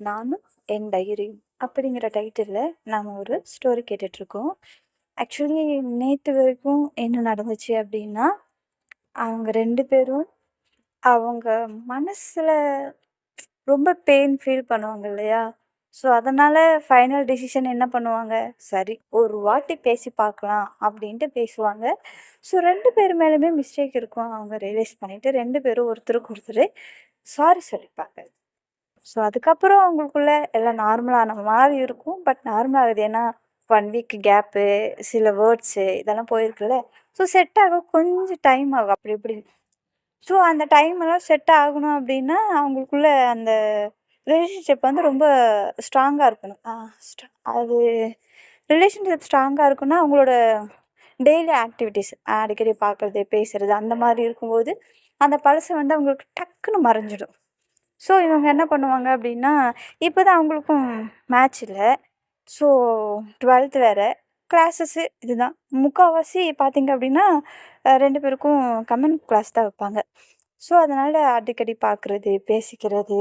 நானும் என் டைரி அப்படிங்கிற டைட்டிலில் நாம் ஒரு ஸ்டோரி கேட்டுட்ருக்கோம் ஆக்சுவலி நேற்று வரைக்கும் என்ன நடந்துச்சு அப்படின்னா அவங்க ரெண்டு பேரும் அவங்க மனசில் ரொம்ப பெயின் ஃபீல் பண்ணுவாங்க இல்லையா? ஸோ அதனால் ஃபைனல் டிசிஷன் என்ன பண்ணுவாங்க? சரி ஒரு வாட்டி பேசி பார்க்கலாம் அப்படின்ட்டு பேசுவாங்க. ஸோ ரெண்டு பேர் மேலேயுமே மிஸ்டேக் இருக்கும். அவங்க ரியலைஸ் பண்ணிவிட்டு ரெண்டு பேரும் ஒருத்தருக்கு ஒருத்தர் சாரி சொல்லிப்பாங்க. ஸோ அதுக்கப்புறம் அவங்களுக்குள்ள எல்லாம் நார்மலான மாதிரி இருக்கும். பட் நார்மலாகுது ஏன்னா ஒன் வீக் கேப்பு சில வேர்ட்ஸு இதெல்லாம் போயிருக்குல்ல. ஸோ செட் ஆக கொஞ்சம் டைம் ஆகும். அப்படி இப்படி. ஸோ அந்த டைமெல்லாம் செட் ஆகணும் அப்படின்னா அவங்களுக்குள்ள அந்த ரிலேஷன்ஷிப் வந்து ரொம்ப ஸ்ட்ராங்காக இருக்கணும். அது ரிலேஷன்ஷிப் ஸ்ட்ராங்காக இருக்குன்னா அவங்களோட டெய்லி ஆக்டிவிட்டீஸ் அடிக்கடி பார்க்குறது பேசுகிறது அந்த மாதிரி இருக்கும்போது அந்த பழசை வந்து அவங்களுக்கு டக்குன்னு மறைஞ்சிடும். ஸோ இவங்க என்ன பண்ணுவாங்க அப்படின்னா இப்போ தான் அவங்களுக்கும் மேட்ச் இல்லை. ஸோ டுவெல்த் வேறு. கிளாஸஸ்ஸு இதுதான். முக்கால்வாசி பார்த்திங்க அப்படின்னா ரெண்டு பேருக்கும் கமெண்ட் கிளாஸ் தான் வைப்பாங்க. ஸோ அதனால் அடிக்கடி பார்க்குறது பேசிக்கிறது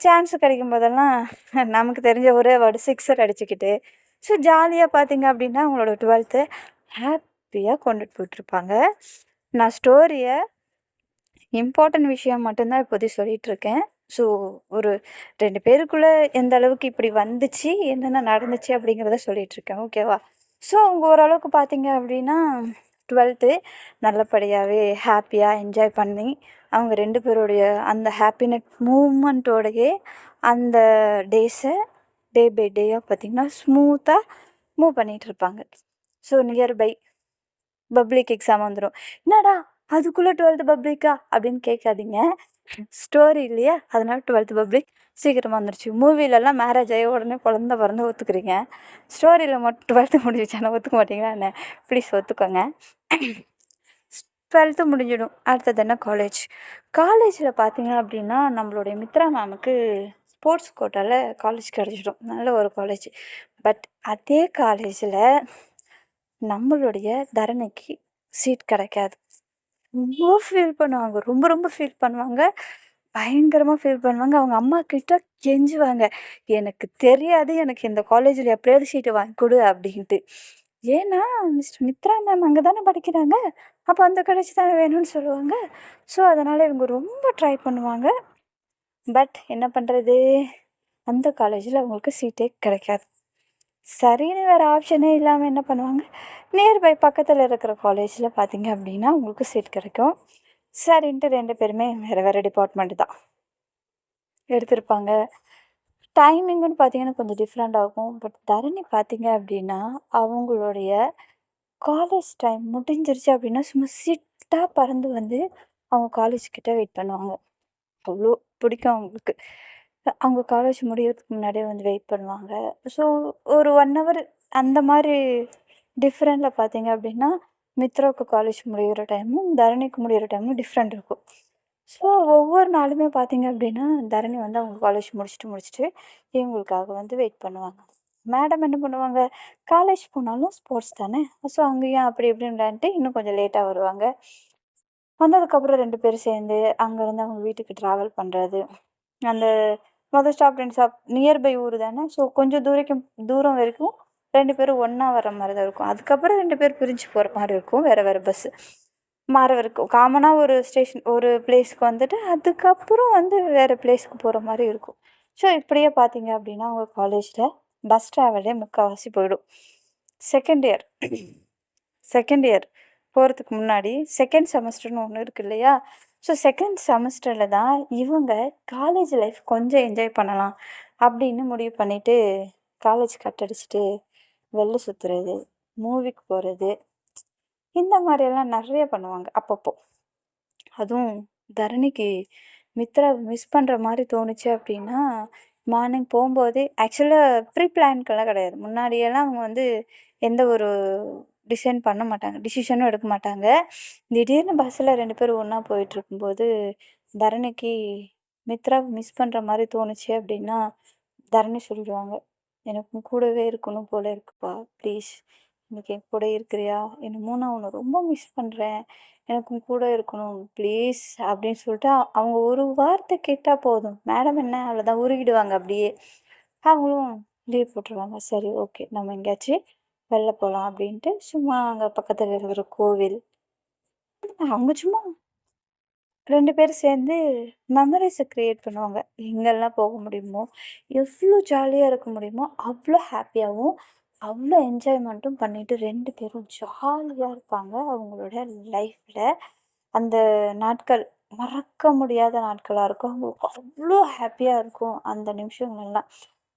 சான்ஸ் கிடைக்கும் போதெல்லாம் நமக்கு தெரிஞ்ச ஒரே வேர்டு சிக்ஸர் அடிச்சுக்கிட்டு ஸோ ஜாலியாக பார்த்திங்க அப்படின்னா அவங்களோட டுவெல்த்து ஹாப்பியாக கொண்டுட்டு போயிட்டுருப்பாங்க. நான் ஸ்டோரியை இம்பார்ட்டன்ட் விஷயம் மட்டும்தான் இப்போதைக்கு சொல்லிகிட்ருக்கேன் ஸோ ஒரு ரெண்டு பேருக்குள்ளே எந்த அளவுக்கு இப்படி வந்துச்சு என்னென்ன நடந்துச்சு அப்படிங்கிறத சொல்லிகிட்ருக்கேன் ஓகேவா ஸோ அவங்க ஓரளவுக்கு பார்த்தீங்க அப்படின்னா டுவெல்த்து நல்லபடியாகவே ஹாப்பியாக என்ஜாய் பண்ணி அவங்க ரெண்டு பேருடைய அந்த ஹாப்பினட் மூமெண்ட்டோடையே அந்த டேஸை டே பை டேயாக பார்த்திங்கன்னா ஸ்மூத்தாக move பண்ணிகிட்ருப்பாங்க so near by public exam வந்துடும் என்னடா அதுக்குள்ளே டுவெல்த்து பப்ளிக்கா அப்படின்னு கேட்காதீங்க. ஸ்டோரி இல்லையா? அதனால் டுவெல்த்து பப்ளிக் சீக்கிரமாக வந்துருச்சு. மூவிலெல்லாம் மேரேஜ் ஆகி உடனே குழந்த பிறந்து ஒத்துக்கிறீங்க. ஸ்டோரியில் மட்டும் டுவெல்த்து முடிஞ்சிச்சானா ஒத்துக்க மாட்டிங்களா என்ன? ப்ளீஸ் ஒத்துக்கோங்க. டுவெல்த்து முடிஞ்சிடும். அடுத்தது என்ன? காலேஜ் காலேஜில் பார்த்தீங்க அப்படின்னா நம்மளுடைய மித்ரா மேமுக்கு ஸ்போர்ட்ஸ் கோட்டாவில் காலேஜ் கிடச்சிடும். நல்ல ஒரு காலேஜ் பட் அதே காலேஜில் நம்மளுடைய தரணிக்கு சீட் கிடைக்காது. ரொம்ப ஃபீல் பண்ணுவாங்க. ரொம்ப ரொம்ப ஃபீல் பண்ணுவாங்க. பயங்கரமாக ஃபீல் பண்ணுவாங்க. அவங்க அம்மா கிட்ட கெஞ்சுவாங்க. எனக்கு தெரியாது. எனக்கு இந்த காலேஜில் எப்படியாவது சீட்டு வாங்கி கொடு அப்படின்ட்டு. ஏன்னா மிஸ்டர் மித்ரா மேம் அங்கே தானே படிக்கிறாங்க. அப்போ அந்த காலேஜ் தானே வேணும்னு சொல்லுவாங்க. ஸோ அதனால் இவங்க ரொம்ப ட்ரை பண்ணுவாங்க. பட் என்ன பண்ணுறது அந்த காலேஜில் அவங்களுக்கு சீட்டே கிடைக்காது. சரின்னு வேறு ஆப்ஷனே இல்லாமல் என்ன பண்ணுவாங்க? நியர்பை பக்கத்தில் இருக்கிற காலேஜில் பார்த்தீங்க அப்படின்னா உங்களுக்கு சீட் கிடைக்கும். சரின்ட்டு ரெண்டு பேருமே வேறு வேறு டிபார்ட்மெண்ட் தான். எடுத்திருப்பாங்க. டைமிங்குன்னு பார்த்தீங்கன்னா கொஞ்சம் டிஃப்ரெண்ட் ஆகும். பட் தரணி பார்த்தீங்க அப்படின்னா அவங்களுடைய காலேஜ் டைம் முடிஞ்சிருச்சு அப்படின்னா சும்மா சிட்டாக பறந்து வந்து அவங்க காலேஜ் கிட்டே வெயிட் பண்ணுவாங்க. அவ்வளோ பிடிக்கும் அவங்களுக்கு. அவங்க காலேஜ் முடியறதுக்கு முன்னாடியே வந்து வெயிட் பண்ணுவாங்க. ஸோ ஒரு ஒன் ஹவர் அந்த மாதிரி டிஃப்ரெண்ட்டில் பார்த்தீங்க அப்படின்னா மித்ராவுக்கு காலேஜ் முடிகிற டைமும் தரணிக்கு முடிகிற டைமும் டிஃப்ரெண்ட் இருக்கும். ஸோ ஒவ்வொரு நாளுமே பார்த்தீங்க அப்படின்னா தரணி வந்து அவங்க காலேஜ் முடிச்சுட்டு முடிச்சுட்டு இவங்களுக்காக வந்து வெயிட் பண்ணுவாங்க. மேடம் என்ன பண்ணுவாங்க? காலேஜ் போனாலும் ஸ்போர்ட்ஸ் தானே? ஸோ அங்கேயும் அப்படி இப்படி விளையாண்டுட்டு இன்னும் கொஞ்சம் லேட்டாக வருவாங்க. வந்ததுக்கப்புறம் ரெண்டு பேரும் சேர்ந்து அங்கேருந்து அவங்க வீட்டுக்கு ட்ராவல் பண்ணுறது அந்த மொதல் ஸ்டாப் ரெண்டு ஸ்டாப் நியர்பை ஊர் தானே? ஸோ கொஞ்சம் தூரக்கும் தூரம் வரைக்கும் ரெண்டு பேரும் ஒன்றா வர மாதிரி தான் இருக்கும். அதுக்கப்புறம் ரெண்டு பேர் பிரிஞ்சு போகிற மாதிரி இருக்கும். வேறு வேறு பஸ்ஸு மாற இருக்கும். காமனாக ஒரு ஸ்டேஷன் ஒரு பிளேஸ்க்கு வந்துட்டு அதுக்கப்புறம் வந்து வேறு பிளேஸ்க்கு போகிற மாதிரி இருக்கும். ஸோ இப்படியே பார்த்தீங்க அப்படின்னா உங்கள் காலேஜில் பஸ் ட்ராவலே முக்கால்வாசி போயிடும். செகண்ட் இயர் செகண்ட் இயர் போகிறதுக்கு முன்னாடி செகண்ட் செமஸ்டர்னு ஒன்று இருக்குது இல்லையா? ஸோ செகண்ட் செமஸ்டரில் தான் இவங்க காலேஜ் லைஃப் கொஞ்சம் என்ஜாய் பண்ணலாம் அப்படின்னு முடிவு பண்ணிவிட்டு காலேஜ் கட் அடிச்சுட்டு வெளில சுற்றுறது மூவிக்கு போகிறது இந்த மாதிரியெல்லாம் நிறைய பண்ணுவாங்க அப்பப்போ. அதுவும் தரணிக்கு மித்ரா மிஸ் பண்ணுற மாதிரி தோணுச்சு அப்படின்னா மார்னிங் போகும்போதே ஆக்சுவலாக ப்ரீ பிளான்க்கெல்லாம் கிடையாது. முன்னாடியெல்லாம் அவங்க வந்து எந்த ஒரு டிசைன் பண்ண மாட்டாங்க. டிசிஷனும் எடுக்க மாட்டாங்க. திடீர்னு பஸ்ஸில் ரெண்டு பேரும் ஒன்றா போயிட்டுருக்கும்போது தரணிக்கு மித்ரா மிஸ் பண்ணுற மாதிரி தோணுச்சு அப்படின்னா தரணி சொல்லிடுவாங்க. எனக்கும் கூடவே இருக்கணும் போல இருக்குப்பா ப்ளீஸ் இன்னைக்கு என் கூட இருக்கிறியா? என்னமோ நான் உன்னை ரொம்ப மிஸ் பண்ணுறேன் எனக்கும் கூட இருக்கணும் ப்ளீஸ் அப்படின்னு சொல்லிட்டு அவங்க ஒரு வார்த்தை கேட்டால் போதும். மேடம் என்ன? அவ்வளோதான் உருகிடுவாங்க அப்படியே. அவங்களும் லீவ் போட்டுருவாங்க. சரி ஓகே நம்ம எங்கேயாச்சும் வெளில போகலாம் அப்படின்ட்டு சும்மா அங்கே பக்கத்தில் இருக்கிற கோவில். அவங்க சும்மா ரெண்டு பேரும் சேர்ந்து மெமரிஸை க்ரியேட் பண்ணுவாங்க. எங்கெல்லாம் போக முடியுமோ எவ்வளோ ஜாலியாக இருக்க முடியுமோ அவ்வளோ ஹாப்பியாகவும் அவ்வளோ என்ஜாய்மெண்ட்டும் பண்ணிட்டு ரெண்டு பேரும் ஜாலியாக இருப்பாங்க அவங்களோட லைஃப்பில் அந்த நாட்கள் மறக்க முடியாத நாட்களாக இருக்கும். அவங்களுக்கு அவ்வளோ ஹாப்பியாக இருக்கும் அந்த நிமிஷங்கள்லாம்.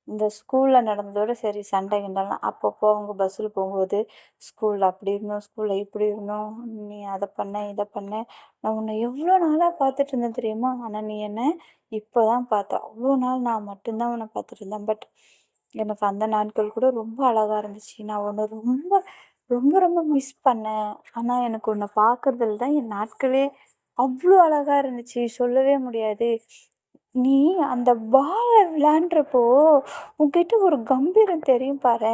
இந்த ஸ்கூலில் நடந்ததோட சரி சண்டை கிண்டலாம் அப்பப்போ அவங்க பஸ்ஸில் போகும்போது ஸ்கூலில் அப்படி இருந்தோம் ஸ்கூலில் இப்படி இருந்தோம். நீ அதை பண்ண இதை பண்ண. நான் உன்னை எவ்வளோ நாளாக பார்த்துட்டு இருந்தேன் தெரியுமா? ஆனால் நீ என்னை இப்போ தான் பார்த்தேன் அவ்வளோ நாள் நான் மட்டும்தான் உன்னை பார்த்துட்டு இருந்தேன். பட் எனக்கு அந்த நாட்கள் கூட ரொம்ப அழகாக இருந்துச்சு. நான் உன்னை ரொம்ப ரொம்ப ரொம்ப மிஸ் பண்ணேன். ஆனால் எனக்கு உன்னை பார்க்கறதுல தான் என் நாட்களே அவ்வளோ அழகாக இருந்துச்சு. சொல்லவே முடியாது. நீ அந்த பாலை விளையாண்டுறப்போ உன்கிட்ட ஒரு கம்பீரம் தெரியும் பாரு.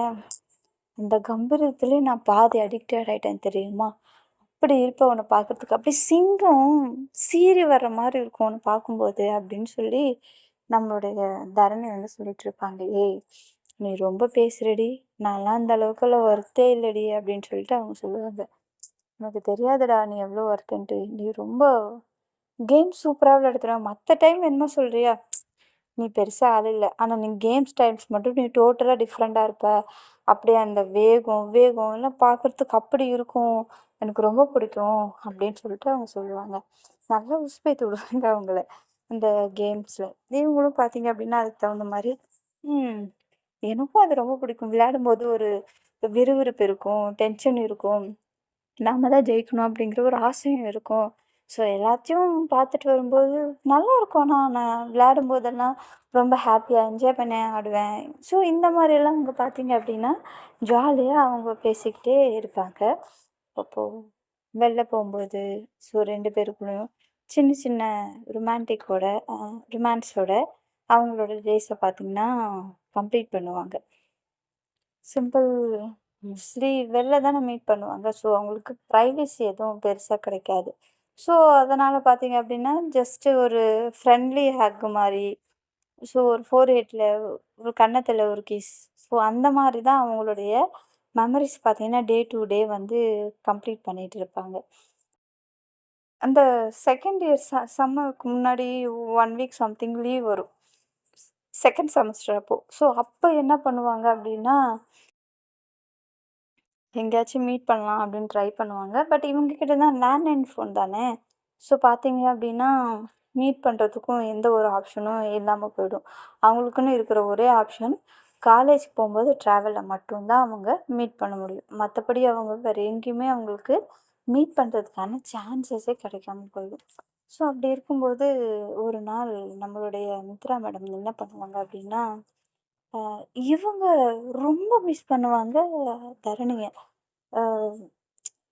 அந்த கம்பீரத்துலேயே நான் பாதி அடிக்டட் ஆகிட்டேன் தெரியுமா? அப்படி இருப்ப உன்னை பார்க்கறதுக்கு அப்படியே சிங்கம் சீறி வர்ற மாதிரி இருக்கும் உன்னை பார்க்கும்போது அப்படின்னு சொல்லி நம்மளுடைய தரணி வந்து சொல்லிட்டு இருப்பாங்க. ஏய் நீ ரொம்ப பேசுறடி. நான்லாம் அந்த அளவுக்குலாம் ஒர்த்தே இல்லடி அப்படின்னு சொல்லிட்டு அவங்க சொல்லுவாங்க. உனக்கு தெரியாதுடா நீ எவ்வளோ ஒர்த்துன்ட்டு நீ ரொம்ப கேம் சூப்பராக விளையாடுற மற்ற டைம் என்னமோ சொல்கிறியா நீ பெருசாக ஆள் இல்லை. ஆனால் நீ கேம்ஸ் டைம்ஸ் மட்டும் நீ டோட்டலாக டிஃப்ரெண்ட்டாக இருப்ப. அப்படியே அந்த வேகம் வேகம் எல்லாம் பார்க்குறதுக்கு அப்படி இருக்கும். எனக்கு ரொம்ப பிடிக்கும் அப்படின்னு சொல்லிட்டு அவங்க சொல்லுவாங்க. நல்லா உசுப்பேத்தி விடுவாங்க அவங்கள அந்த கேம்ஸில் இவங்களும் பார்த்தீங்க அப்படின்னா அதுக்கு தகுந்த மாதிரி எனக்கும் அது ரொம்ப பிடிக்கும். விளையாடும்போது ஒரு விறுவிறுப்பு இருக்கும் டென்ஷன் இருக்கும். நாம தான் ஜெயிக்கணும் அப்படிங்கிற ஒரு ஆசையும் இருக்கும். ஸோ எல்லாத்தையும் பார்த்துட்டு வரும்போது நல்லா இருக்கும் ஆனால் நான் விளையாடும் போதெல்லாம் ரொம்ப ஹாப்பியாக என்ஜாய் பண்ணி ஆடுவேன். ஸோ இந்த மாதிரியெல்லாம் அவங்க பார்த்தீங்க அப்படின்னா ஜாலியாக அவங்க பேசிக்கிட்டே இருப்பாங்க அப்போது வெளில போகும்போது ஸோ ரெண்டு பேருக்குள்ளேயும் சின்ன சின்ன ரொமான்டிக்கோட ரொமான்ஸோட அவங்களோட டேஸை பார்த்திங்கன்னா கம்ப்ளீட் பண்ணுவாங்க. சிம்பிள் மோஸ்ட்லி வெளில தானே மீட் பண்ணுவாங்க. ஸோ அவங்களுக்கு ப்ரைவசி எதுவும் பெருசாக கிடைக்காது. ஸோ அதனால் பார்த்தீங்க அப்படின்னா ஜஸ்ட்டு ஒரு ஃப்ரெண்ட்லி ஹக் மாதிரி ஸோ ஒரு ஃபோர் ஹெட்டில் ஒரு கன்னத்தில் ஒரு கிஸ் ஸோ அந்த மாதிரி தான் அவங்களுடைய மெமரிஸ் பார்த்தீங்கன்னா டே டு டே வந்து கம்ப்ளீட் பண்ணிகிட்டு இருப்பாங்க. அந்த செகண்ட் இயர் ச சம்மருக்கு முன்னாடி ஒன் வீக் சம்திங் லீவ் வரும். செகண்ட் செமஸ்டர் அப்போது ஸோ அப்போ என்ன பண்ணுவாங்க அப்படின்னா எங்கேயாச்சும் மீட் பண்ணலாம் அப்படின்னு ட்ரை பண்ணுவாங்க. பட் இவங்க கிட்ட தான் லேண்ட்லைன் ஃபோன் தானே? ஸோ பார்த்தீங்க அப்படின்னா மீட் பண்ணுறதுக்கும் எந்த ஒரு ஆப்ஷனும் இல்லாமல் போயிடும். அவங்களுக்குன்னு இருக்கிற ஒரே ஆப்ஷன் காலேஜ் போகும்போது ட்ராவலில் மட்டும்தான் அவங்க மீட் பண்ண முடியும். மற்றபடி அவங்க வேறு எங்கேயுமே அவங்களுக்கு மீட் பண்ணுறதுக்கான சான்சஸே கிடைக்காம போயிடும். ஸோ அப்படி இருக்கும்போது ஒரு நாள் நம்மளுடைய மித்ரா மேடம் என்ன பண்ணுவாங்க அப்படின்னா இவங்க ரொம்ப மிஸ் பண்ணுவாங்க தரணிய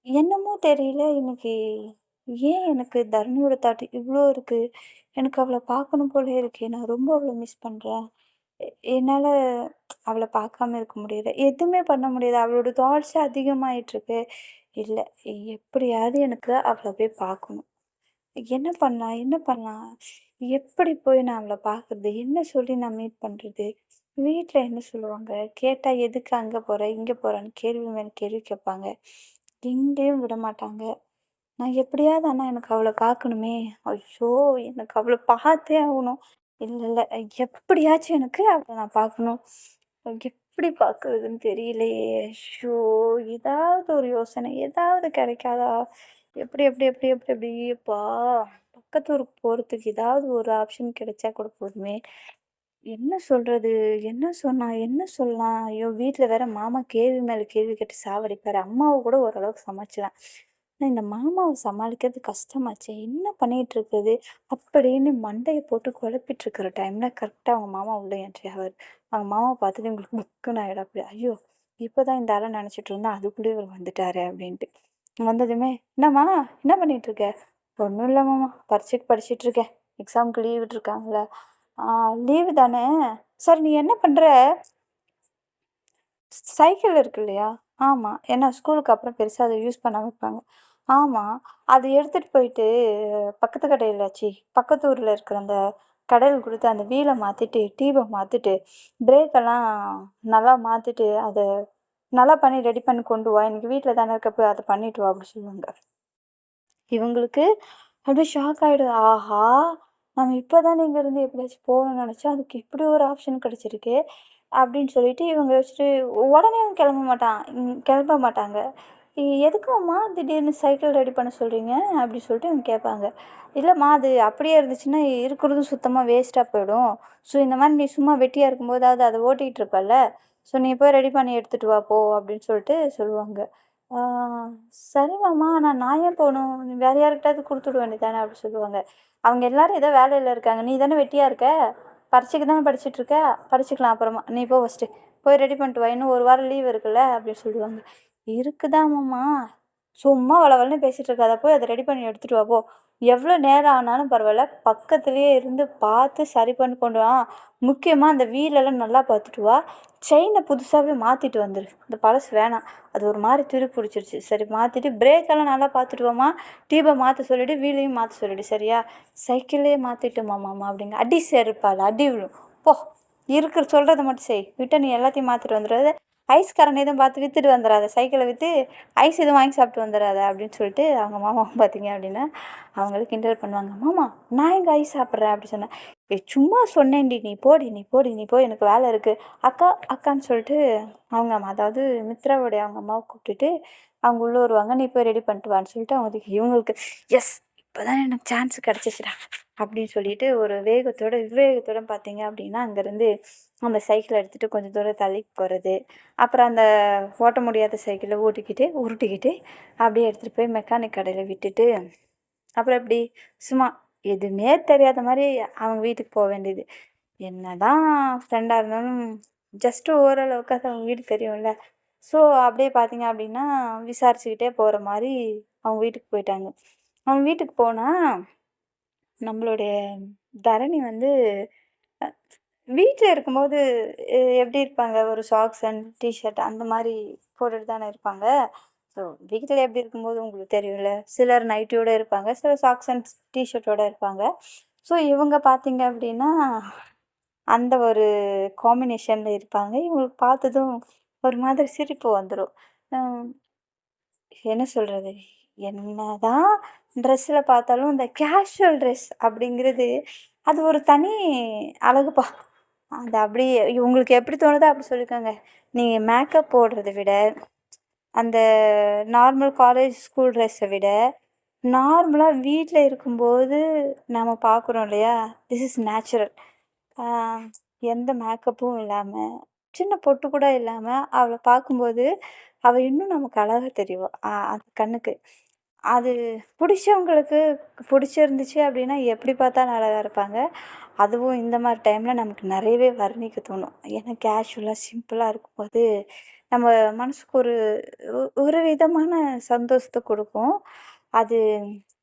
என்னமோ தெரியல இன்னைக்கு ஏன் எனக்கு தரணியோட தாட் இவ்வளோ இருக்கு? எனக்கு அவளை பார்க்கணும் போல இருக்கே நான் ரொம்ப அவளை மிஸ் பண்ணுறேன் என்னால் அவளை பார்க்காம இருக்க முடியல. எதுவுமே பண்ண முடியாது அவளோட தாட்ஸ் அதிகமாயிட்டுருக்கு. இல்லை எப்படியாவது எனக்கு அவளை போய் பார்க்கணும். என்ன பண்ணலாம்? என்ன பண்ணலாம்? எப்படி போய் நான் அவளை பார்க்குறது? என்ன சொல்லி நான் மீட் பண்ணுறது வீட்டில் என்ன சொல்லுவாங்க? கேட்டால் எதுக்கு அங்கே போகிற இங்கே போகிறேன்னு கேள்வி மேலே கேள்வி கேட்பாங்க. எங்கேயும் விட மாட்டாங்க. நான் எப்படியாவது ஆனால் எனக்கு அவளை பார்க்கணுமே ஐயோ எனக்கு அவளை பார்த்தே ஆகணும். இல்லை இல்லை எப்படியாச்சும் எனக்கு அவளை நான் பார்க்கணும். எப்படி பார்க்குறதுன்னு தெரியலையே. ஐயோ ஏதாவது ஒரு யோசனை ஏதாவது கிடைக்காதா? எப்படி எப்படி எப்படி எப்படி எப்படிப்பா பக்கத்து ஊருக்கு போகிறதுக்கு ஏதாவது ஒரு ஆப்ஷன் கிடைச்சா கூட போதுமே. என்ன சொல்கிறது என்ன சொன்னா? என்ன சொல்லலாம்? ஐயோ வீட்டில் வேற மாமா கேள்வி மேலே கேள்வி கேட்டு சாவடிப்பார். அம்மாவை கூட ஓரளவுக்கு சமைச்சிடலாம் ஆனால் இந்த மாமாவை சமாளிக்கிறது கஷ்டமாச்சே. என்ன பண்ணிகிட்டு இருக்குது அப்படின்னு மண்டையை போட்டு குழப்பிட்டு இருக்கிற டைமில் கரெக்டாக அவங்க மாமா உள்ள என்ட்ரி ஆவார். அவங்க மாமாவை பார்த்துட்டு உங்களுக்கு புக்குன்னு ஆகிடும் அப்படி ஐயோ இப்போ தான் இந்த ஆளை நினச்சிட்டு இருந்தா அதுக்குள்ளே இவர் வந்துட்டாரு அப்படின்ட்டு. வந்ததுமே என்னம்மா? என்ன பண்ணிட்டு இருக்க ஒன்றும் இல்லை மாமா. பரீட்சைக்கு படிச்சுட்ருக்கேன். எக்ஸாமுக்கு லீவ் விட்டுருக்காங்களே லீவு தானே? சரி நீ என்ன பண்ணுற சைக்கிள் இருக்கு இல்லையா? ஆமாம் ஏன்னா ஸ்கூலுக்கு அப்புறம் பெருசாக அதை யூஸ் பண்ணாமல் இருப்பாங்க. ஆமாம் அதை எடுத்துகிட்டு போயிட்டு பக்கத்து கடையில் ஆச்சு பக்கத்து ஊரில் இருக்கிற அந்த கடையில் கொடுத்து அந்த வீலை மாற்றிட்டு டியூபை மாற்றிட்டு பிரேக்கெல்லாம் நல்லா மாற்றிட்டு அதை நல்லா பண்ணி ரெடி பண்ணி கொண்டு வா. எனக்கு வீட்டில் தானே இருக்க போய் அதை பண்ணிட்டு வா அப்படின்னு சொல்லுவாங்க. இவங்களுக்கு அப்படியே ஷாக் ஆகிடும் ஆஹா! நம்ம இப்போ தானே இங்கேருந்து எப்படியாச்சும் போகணும்னு நினச்சா அதுக்கு இப்படி ஒரு ஆப்ஷன் கிடச்சிருக்கு அப்படின்னு சொல்லிட்டு இவங்க யோசிச்சுட்டு உடனே அவங்க கிளம்ப மாட்டான். கிளம்ப மாட்டாங்க. எதுக்கும்மா திடீர்னு சைக்கிள் ரெடி பண்ண சொல்கிறீங்க அப்படி சொல்லிட்டு இவங்க கேட்பாங்க. இல்லைம்மா அது அப்படியே இருந்துச்சுன்னா இருக்கிறதும் சுத்தமாக வேஸ்ட்டாக போயிடும். ஸோ இந்த மாதிரி நீ சும்மா வெட்டியாக இருக்கும்போதாவது அதை ஓட்டிகிட்டு இருப்பல்ல. ஸோ நீ போய் ரெடி பண்ணி எடுத்துகிட்டு வா போ அப்படின்னு சொல்லிட்டு சொல்லுவாங்க. சரி மாமா நான் நான் ஏன் போகணும். நீ வேற யார்கிட்டயாவது கொடுத்துட வேண்டியதானே அப்படி சொல்லுவாங்க. அவங்க எல்லாரும் ஏதோ வேலையில் இருக்காங்க. நீ தானே வெட்டியாக இருக்க? பரீட்சைக்கு தானே படிச்சுட்டு இருக்க? படிச்சுக்கலாம் அப்புறமா. நீ போ ஃபஸ்ட்டு போய் ரெடி பண்ணிட்டு வா. இன்னும் ஒரு வாரம் லீவ் இருக்குல்ல அப்படின்னு சொல்லுவாங்க. இருக்குதாமாம்மா சும்மா வளவலன்னு பேசிகிட்டு இருக்காத. போய் அதை ரெடி பண்ணி எடுத்துகிட்டு வா போ. எவ்வளோ நேரம் ஆனாலும் பரவாயில்ல. பக்கத்துலேயே இருந்து பார்த்து சரி பண்ணி கொண்டு வா. முக்கியமாக அந்த வீலெல்லாம் நல்லா பார்த்துட்டு வா. செயினை புதுசாகவே மாற்றிட்டு வந்துடு இந்த பழசு வேணாம். அது ஒரு மாதிரி துரு பிடிச்சிருச்சு. சரி மாற்றிட்டு பிரேக்கெல்லாம் நல்லா பார்த்துட்டு வாம்மா. டியூபை மாற்ற சொல்லிவிடு வீலையும் மாற்ற சொல்லிவிடு சரியா? சைக்கிளே மாற்றிட்டுமா மாமா? அப்படிங்க. அடி சேர்ப்பாள் அடி விழும். போ இருக்கிற சொல்கிறத மட்டும் செய். விட்ட நீ எல்லாத்தையும் மாற்றிட்டு வந்துடுறது ஐஸ்காரன் எதுவும் பார்த்து விற்றுட்டு வந்துடாத சைக்கிளை விற்று ஐஸ் எதுவும் வாங்கி சாப்பிட்டு வந்துடாத அப்படின்னு சொல்லிட்டு அவங்க மாமா பார்த்தீங்க அப்படின்னா அவங்களுக்கு கிண்டல் பண்ணுவாங்க. மாமா நான் எங்கே ஐஸ் சாப்பிட்றேன்? அப்படி சொன்னேன். சும்மா சொன்னேன்டி நீ போடி நீ போடி நீ போய் எனக்கு வேலை இருக்குது அக்கா அக்கான்னு சொல்லிட்டு அவங்க அம்மா அதாவது மித்ராவுடைய அவங்க அம்மாவை கூப்பிட்டுட்டு அவங்க உள்ளே வருவாங்க. நீ போய் ரெடி பண்ணிட்டு வான்னு சொல்லிட்டு அவங்களுக்கு இவங்களுக்கு எஸ் இப்போ தான் எனக்கு சான்ஸ் கிடச்சிச்சுடா. அப்படின்னு சொல்லிட்டு ஒரு வேகத்தோட விவேகத்தோட பார்த்தீங்க அப்படின்னா அங்கேருந்து அந்த சைக்கிளை எடுத்துகிட்டு கொஞ்சம் தூரம் தள்ளி போகிறது அப்புறம் அந்த ஓட்ட முடியாத சைக்கிளை ஓட்டிக்கிட்டு உருட்டிக்கிட்டு அப்படியே எடுத்துகிட்டு போய் மெக்கானிக் கடையில் விட்டுட்டு அப்புறம் எப்படி சும்மா எதுவுமே தெரியாத மாதிரி அவங்க வீட்டுக்கு போக வேண்டியது. என்ன தான் ஃப்ரெண்டாக இருந்தாலும் ஜஸ்ட்டு ஓரளவுக்கு அது அவங்க வீடு தெரியும்ல. ஸோ அப்படியே பார்த்தீங்க அப்படின்னா விசாரிச்சுக்கிட்டே போகிற மாதிரி அவங்க வீட்டுக்கு போயிட்டாங்க. அவங்க வீட்டுக்கு போனால் நம்மளுடைய தரணி வந்து வீட்டில் இருக்கும்போது எப்படி இருப்பாங்க? ஒரு சாக்ஸ் அண்ட் டிஷர்ட் அந்த மாதிரி போட்டுட்டு தானே இருப்பாங்க. ஸோ வீட்டில் எப்படி இருக்கும்போது உங்களுக்கு தெரியும்ல? சிலர் நைட்டியோட இருப்பாங்க சிலர் சாக்ஸ் அண்ட் டிஷர்ட்டோட இருப்பாங்க. ஸோ இவங்க பார்த்தீங்க அப்படின்னா அந்த ஒரு காம்பினேஷனில் இருப்பாங்க. இவங்களுக்கு பார்த்ததும் ஒரு மாதிரி சிரிப்பு வந்துடும் என்ன சொல்கிறது என்னதான் ட்ரெஸ்ஸில் பார்த்தாலும் இந்த கேஷுவல் ட்ரெஸ் அப்படிங்கிறது அது ஒரு தனி அழகுப்பா. அது அப்படியே உங்களுக்கு எப்படி தோணுதோ அப்படி சொல்லிக்கோங்க. நீங்கள் மேக்கப் போடுறத விட அந்த நார்மல் காலேஜ் ஸ்கூல் ட்ரெஸ்ஸை விட நார்மலாக வீட்டில் இருக்கும்போது நம்ம பார்க்குறோம் இல்லையா? திஸ் இஸ் நேச்சுரல் எந்த மேக்கப்பும் இல்லாமல் சின்ன பொட்டு கூட இல்லாமல் அவளை பார்க்கும்போது அவள் இன்னும் நமக்கு அழகாக தெரியும் அந்த கண்ணுக்கு. அது பிடிச்சவங்களுக்கு பிடிச்சிருந்துச்சு அப்படின்னா எப்படி பார்த்தாலும் அழகாக இருப்பாங்க. அதுவும் இந்த மாதிரி டைமில் நமக்கு நிறையவே வர்ணிக்க தோணும். ஏன்னா கேஷுவலாக சிம்பிளாக இருக்கும்போது நம்ம மனசுக்கு ஒரு ஒரு விதமான சந்தோஷத்தை கொடுக்கும். அது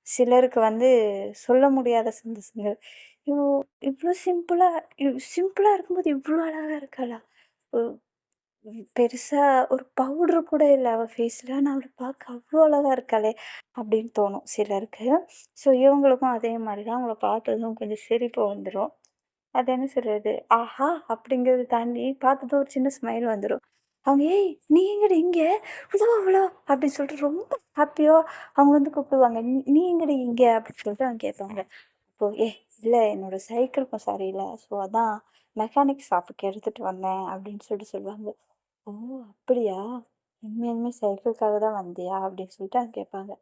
சிலருக்கு வந்து சொல்ல முடியாத சந்தோஷங்கள். இவ்வளோ இவ்வளோ சிம்பிளாக சிம்பிளாக இருக்கும்போது இவ்வளோ அழகாக இருக்காளா? பெருசாக ஒரு பவுட்ரு கூட இல்லை. அவள் ஃபேஸில் நான் அவளை பார்க்க அவ்வளோ அழகாக இருக்காளே அப்படின்னு தோணும் சிலருக்கு. ஸோ இவங்களுக்கும் அதே மாதிரி தான் அவங்கள பார்த்ததும் கொஞ்சம் சிரிப்பு வந்துடும் அது என்ன சொல்கிறது ஆஹா! அப்படிங்கிறத தாண்டி பார்த்ததும் ஒரு சின்ன ஸ்மைல் வந்துடும் அவங்க ஏய் நீ எங்கடி இங்கே? இவ்வளோ இவ்வளோ அப்படின்னு சொல்லிட்டு ரொம்ப ஹாப்பியோ அவங்க வந்து கூப்பிடுவாங்க. நீ எங்கடி இங்கே? அப்படின்னு சொல்லிட்டு அவங்க கேட்பாங்க. இப்போ ஏ இல்லை என்னோட சைக்கிள் கொஞ்சம் சரியில்லை. ஸோ அதான் மெக்கானிக் ஷாப்புக்கு எடுத்துகிட்டு வந்தேன். அப்படின்னு சொல்லிட்டு சொல்லுவாங்க. ஓ! அப்படியா? உண்மையாலுமே சைக்கிளுக்காக தான் வந்தியா? அப்படின்னு சொல்லிட்டு அவங்க கேட்பாங்க.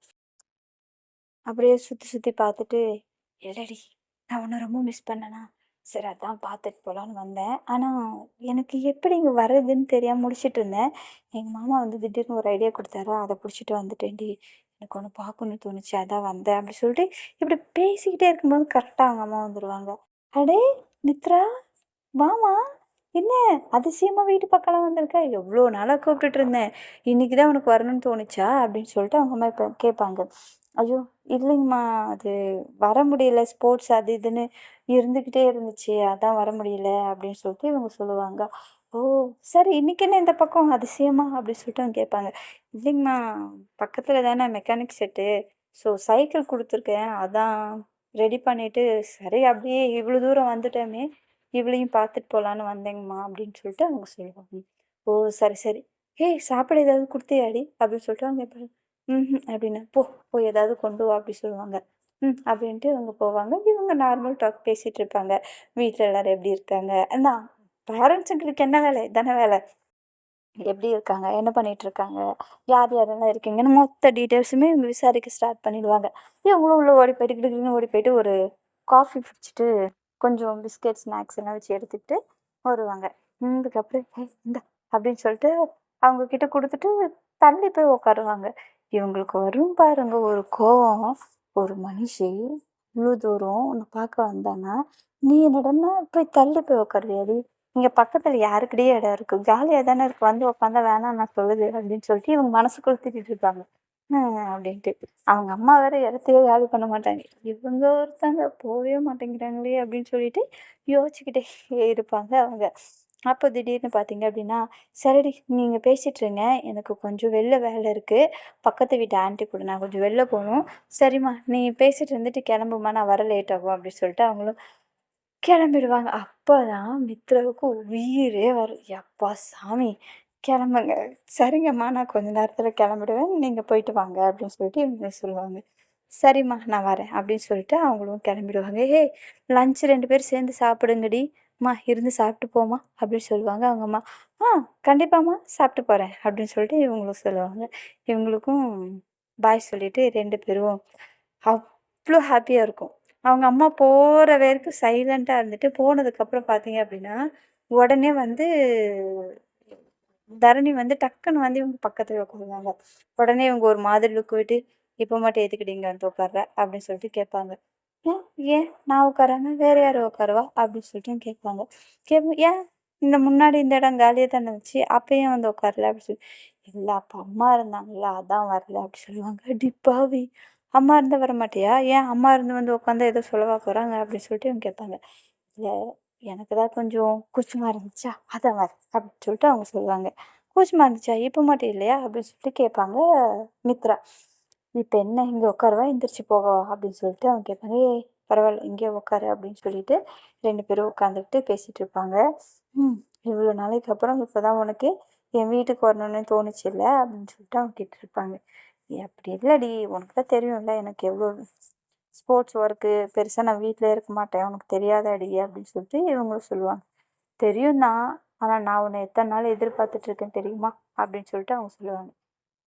அப்படியே சுற்றி சுற்றி பார்த்துட்டு இல்லடி நான் உன்னை ரொம்ப மிஸ் பண்ணனா? சரி அதான் பார்த்துட்டு போகலான்னு வந்தேன். ஆனால் எனக்கு எப்படி இங்கே வர்றதுன்னு தெரியாமல் முடிச்சிட்டு இருந்தேன். எங்கள் மாமா வந்து திடீர்னு ஒரு ஐடியா கொடுத்தாரா. அதை பிடிச்சிட்டு வந்துட்டேன்டி. எனக்கு ஒன்று பார்க்கணும்னு தோணுச்சு. அதான் வந்தேன். அப்படி சொல்லிட்டு இப்படி பேசிக்கிட்டே இருக்கும்போது கரெக்டாக அவங்க அம்மா வந்துடுவாங்க அடே மித்ரா மாமா என்ன அதிசயமாக வீட்டு பக்கம்லாம் வந்திருக்கா? எவ்வளோ நாளாக கூப்பிட்டுட்டு இருந்தேன். இன்றைக்கி தான் உனக்கு வரணும்னு தோணுச்சா? அப்படின்னு சொல்லிட்டு அவங்க அம்மா இப்போ கேட்பாங்க. ஐயோ இல்லைங்கம்மா. அது வர முடியல. ஸ்போர்ட்ஸ் அது இதுன்னு இருந்துக்கிட்டே இருந்துச்சு. அதான் வர முடியல அப்படின்னு சொல்லிட்டு இவங்க சொல்லுவாங்க. ஓ! சரி இன்னைக்கு என்ன இந்த பக்கம் அதிசயமா? அப்படின்னு சொல்லிட்டு அவங்க கேட்பாங்க. இல்லைங்கம்மா, பக்கத்தில் தானே மெக்கானிக் செட்டு. ஸோ சைக்கிள் கொடுத்துருக்கேன். அதான் ரெடி பண்ணிவிட்டு சரி அப்படியே இவ்வளோ தூரம் வந்துட்டோமே, இவளையும் பார்த்துட்டு போகலான்னு வந்தேங்கம்மா அப்படின்னு சொல்லிட்டு அவங்க சொல்லுவாங்க. ஓ! சரி, சரி. ஏய் சாப்பிட ஏதாவது கொடுத்தியாடி அப்படின்னு சொல்லிட்டு அவங்க எப்படி ம் அப்படின்னு. போ போய் ஏதாவது கொண்டு வா அப்படி சொல்லுவாங்க. ம். அப்படின்ட்டு இவங்க போவாங்க. இவங்க நார்மல் டாக் பேசிகிட்டு இருப்பாங்க. வீட்டில் எல்லாரும் எப்படி இருக்காங்க? நான் பேரண்ட்ஸுங்களுக்கு என்ன வேலை? தானே வேலை. எப்படி இருக்காங்க? என்ன பண்ணிட்டு இருக்காங்க? யார் யாரெல்லாம் இருக்கீங்கன்னு மொத்த டீட்டெயில்ஸுமே இவங்க விசாரிக்க ஸ்டார்ட் பண்ணிடுவாங்க. இவங்களும் உள்ள ஓடி போயிட்டு கிடுகிடுன்னு ஓடி போயிட்டு ஒரு காஃபி பிடிச்சிட்டு கொஞ்சம் பிஸ்கெட், ஸ்நாக்ஸ் எல்லாம் வச்சு எடுத்துக்கிட்டு வருவாங்க. இதுக்கப்புறம் "ஏய் இந்த அப்படின்னு சொல்லிட்டு அவங்க கிட்ட கொடுத்துட்டு தள்ளி போய் உட்காருவாங்க. இவங்களுக்கு வரும் பாருங்க ஒரு கோவம். ஒரு மனுஷி இவ்வளோ தூரம் உன்னை பார்க்க வந்தானா நீ என்னடனா போய் தள்ளி போய் உட்காருவியாடி? இங்கே பக்கத்தில் யாருக்கிட்டே இடம் இருக்கு? ஜாலியாக தானே இருக்கு. வந்து உட்காந்தா வேணாம் நான் சொல்லுது அப்படின்னு சொல்லிட்டு இவங்க மனசுக்குள்ள திட்டிட்டு இருப்பாங்க. அப்படின்ட்டு. அவங்க அம்மா வேற இடத்தையே காலி பண்ண மாட்டாங்க. இவங்க ஒருத்தங்க போவே மாட்டேங்கிறாங்களே அப்படின்னு சொல்லிட்டு யோசிச்சுக்கிட்டே இருப்பாங்க அவங்க. அப்போ திடீர்னு பார்த்தீங்க அப்படின்னா, சரிடி நீங்கள் பேசிகிட்ருங்க எனக்கு கொஞ்சம் வெளில வேலை இருக்குது பக்கத்து வீட்டு ஆண்டி கூட நான் கொஞ்சம் வெளில போகணும் சரிம்மா நீ பேசிட்டு இருந்துட்டு கிளம்பும்மா நான் வர லேட் ஆகும் அப்படின்னு சொல்லிட்டு அவங்களும் கிளம்பிடுவாங்க. அப்போ தான் மித்ராவுக்கு உயிரே வரும். யப்பா சாமி! கிளம்புங்க. சரிங்கம்மா நான் கொஞ்ச நேரத்தில் கிளம்பிடுவேன். நீங்கள் போயிட்டு வாங்க அப்படின்னு சொல்லிட்டு இவங்க சொல்லுவாங்க. சரிம்மா நான் வரேன் அப்படின்னு சொல்லிட்டு அவங்களும் கிளம்பிடுவாங்க. ஏய் லஞ்ச் ரெண்டு பேரும் சேர்ந்து சாப்பிடுங்கடி. அம்மா இருந்து சாப்பிட்டு போம்மா அப்படின்னு சொல்லுவாங்க அவங்க அம்மா. ஆ கண்டிப்பாம்மா சாப்பிட்டு போகிறேன் அப்படின்னு சொல்லிட்டு இவங்களும் சொல்லுவாங்க. இவங்களுக்கும் பாய் சொல்லிட்டு ரெண்டு பேரும் அவ்வளோ ஹாப்பியாக இருக்கும். அவங்க அம்மா போகிற வரைக்கும் சைலண்ட்டாக இருந்துட்டு, போனதுக்கப்புறம் பார்த்தீங்க அப்படின்னா, உடனே வந்து தரணி வந்து டக்குன்னு வந்து இவங்க பக்கத்தில் உட்காருவாங்க. உடனே இவங்க ஒரு மாதிரி லுக் விட்டு, "இப்போ மட்டும் எதுக்கிட்டீங்க வந்து உட்கார்ற?" அப்படின்னு சொல்லிட்டு கேட்பாங்க. "ஏன் நான் உட்காராம வேற யார் உட்காருவா?" அப்படின்னு சொல்லிட்டு கேட்பாங்க. கேட்போம் "ஏன் இந்த முன்னாடி இந்த இடம் காலியாக தானே இருந்துச்சு. அப்பயும் வந்து உட்காரல?" அப்படின்னு சொல்லி, இல்லை அப்போ அம்மா இருந்தாங்கல்ல, அதான் வரல." அப்படி சொல்லுவாங்க. டிப்பாவி அம்மா இருந்தால் வர மாட்டியா ஏன் அம்மா இருந்து வந்து உட்காந்து ஏதோ சொல்லவா போகிறாங்க அப்படின்னு சொல்லிட்டு இவங்க கேட்பாங்க. இல்லை எனக்கு தான் கொஞ்சம் கூச்சமாக இருந்துச்சா, அதான் வரேன் அப்படின்னு சொல்லிட்டு அவங்க சொல்லுவாங்க. கூச்சமாக இருந்துச்சா? இப்போ மட்டும் இல்லையா? அப்படின்னு சொல்லிட்டு கேட்பாங்க மித்ரா. இப்போ என்ன இங்கே உட்காரவா? எந்திரிச்சு போகவா? அப்படின்னு சொல்லிட்டு அவங்க கேட்பாங்க. ஏய் பரவாயில்ல இங்கேயே உட்காரு அப்படின்னு சொல்லிட்டு ரெண்டு பேரும் உட்காந்துக்கிட்டு பேசிகிட்டு இருப்பாங்க. ம் இவ்வளோ நாளைக்கு அப்புறம் இப்போ தான் உனக்கு என் வீட்டுக்கு வரணும்னு தோணுச்சுல்ல அப்படின்னு சொல்லிட்டு அவங்க கேட்டுருப்பாங்க. அப்படி இல்லைடி உனக்கு தான் தெரியும்ல எனக்கு எவ்வளோ ஸ்போர்ட்ஸ் ஒர்க்கு பெருசாக நான் வீட்டில் இருக்க மாட்டேன். உனக்கு தெரியாத அடி அப்படின்னு சொல்லிட்டு இவங்களும் சொல்லுவாங்க. தெரியும் தான். ஆனால் நான் உன்னை எத்தனை நாள் எதிர்பார்த்துட்ருக்கேன் தெரியுமா? அப்படின்னு சொல்லிட்டு அவங்க சொல்லுவாங்க.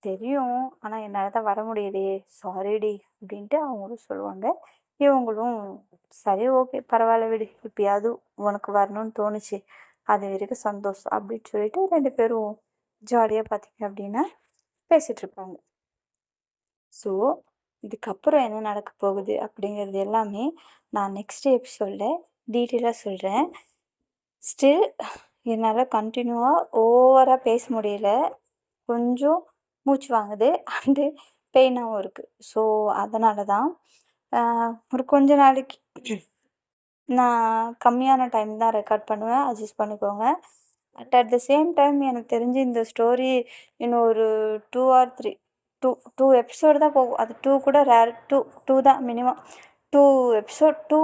தெரியும். ஆனால் என்னால் தான் வர முடியலையே. சாரிடி அப்படின்ட்டு அவங்களும் சொல்லுவாங்க. இவங்களும் சரி ஓகே பரவாயில்ல விடு. இப்பயாவது உனக்கு வரணும்னு தோணுச்சு. அது வரைக்கும் சந்தோஷம் அப்படின்னு சொல்லிட்டு ரெண்டு பேரும் ஜாலியாக பார்த்தீங்க அப்படின்னா பேசிகிட்ருப்பாங்க ஸோ இதுக்கப்புறம் என்ன நடக்க போகுது அப்படிங்கிறது எல்லாமே நான் நெக்ஸ்ட் எபிசோடில் டீட்டெயிலாக சொல்கிறேன் ஸ்டில் என்னால் கண்டினியூவாக ஓவராக பேச முடியல. கொஞ்சம் மூச்சு வாங்குது. அண்டு பெயினாகவும் இருக்குது ஸோ அதனால தான். ஒரு கொஞ்ச நாளைக்கு நான் கம்மியான டைம் தான் ரெக்கார்ட் பண்ணுவேன். அட்ஜஸ்ட் பண்ணிக்கோங்க. But at the same time எனக்கு தெரிஞ்சு இந்த ஸ்டோரி இன்னும் ஒரு டூ ஆர் த்ரீ 2 2 எபிசோடு தான் போகும். அது டூ கூட ரேர் 2 2 தான் minimum. Two episode 2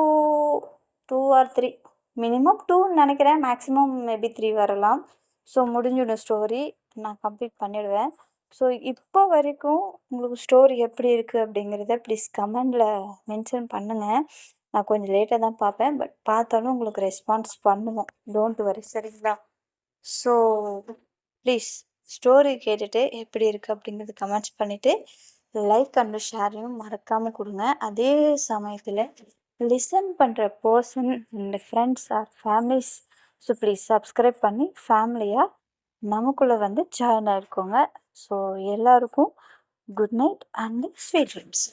2 or three minimum டூன்னு நினைக்கிறேன். மேக்ஸிமம் மேபி த்ரீ வரலாம். ஸோ முடிஞ்சிடும் ஸ்டோரி. நான் கம்ப்ளீட் பண்ணிடுவேன். ஸோ இப்போ வரைக்கும் உங்களுக்கு ஸ்டோரி எப்படி இருக்குது அப்படிங்கிறத ப்ளீஸ் கமெண்டில் மென்ஷன் பண்ணுங்கள் நான் கொஞ்சம் லேட்டாக தான் பார்ப்பேன். பட் பார்த்தாலும் உங்களுக்கு ரெஸ்பான்ஸ் பண்ணுவேன். டோன்ட் வரி சரிங்களா? ஸோ ப்ளீஸ் ஸ்டோரி கேட்டுட்டு எப்படி இருக்குது அப்படிங்கிறது கமெண்ட்ஸ் பண்ணிவிட்டு லைக் அண்ட் ஷேரையும் மறக்காமல் கொடுங்க அதே சமயத்தில் லிசன் பண்ணுற person and friends or families so please subscribe பண்ணி ஃபேமிலியாக நமக்குள்ளே வந்து ஜாயின் ஆகிருக்கோங்க ஸோ எல்லாருக்கும் good night and sweet dreams.